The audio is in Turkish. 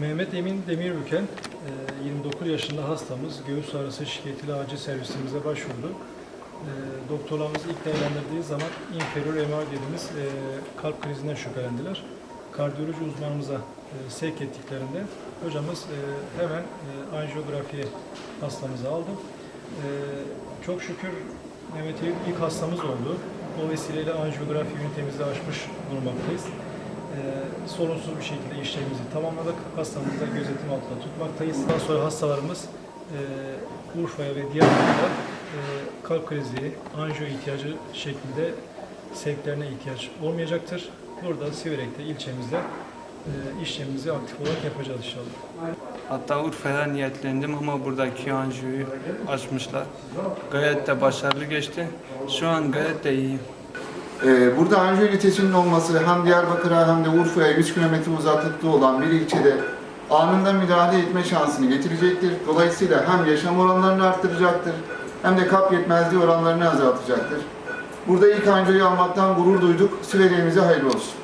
Mehmet Emin Demirbüken, e, 29 yaşında hastamız göğüs ağrısı şikayetiyle acil servisimize başvurdu. E, Doktorlarımız ilk değerlendirdiği zaman inferior MR dediğimiz e, kalp krizinden şüphelendiler. Kardiyoloji uzmanımıza e, sevk ettiklerinde hocamız e, hemen e, anjiyografiye hastamızı aldı. E, Çok şükür Mehmet Emin ilk hastamız oldu. O vesileyle anjiyografi ünitemizi açmış bulunmaktayız. Ee, sorunsuz bir şekilde işlemimizi tamamladık. Hastamızı da gözetim altında tutmaktayız. Daha sonra hastalarımız e, Urfa'ya ve Diyarbakır'a e, kalp krizi, anjiyo ihtiyacı şeklinde sevklerine ihtiyaç olmayacaktır. Burada Siverek'te ilçemizde e, işlemimizi aktif olarak yapacağız inşallah. Hatta Urfa'ya niyetlendim ama buradaki anjiyoyu açmışlar. Gayet de başarılı geçti. Şu an gayet de iyiyim. Ee, burada anjiyo ünitesinin olması hem Diyarbakır'a hem de Urfa'ya 100 kilometre uzaklıkta olan bir ilçede anında müdahale etme şansını getirecektir. Dolayısıyla hem yaşam oranlarını arttıracaktır hem de kap yetmezliği oranlarını azaltacaktır. Burada ilk anjiyoyu almaktan gurur duyduk. Sürelerimize hayırlı olsun.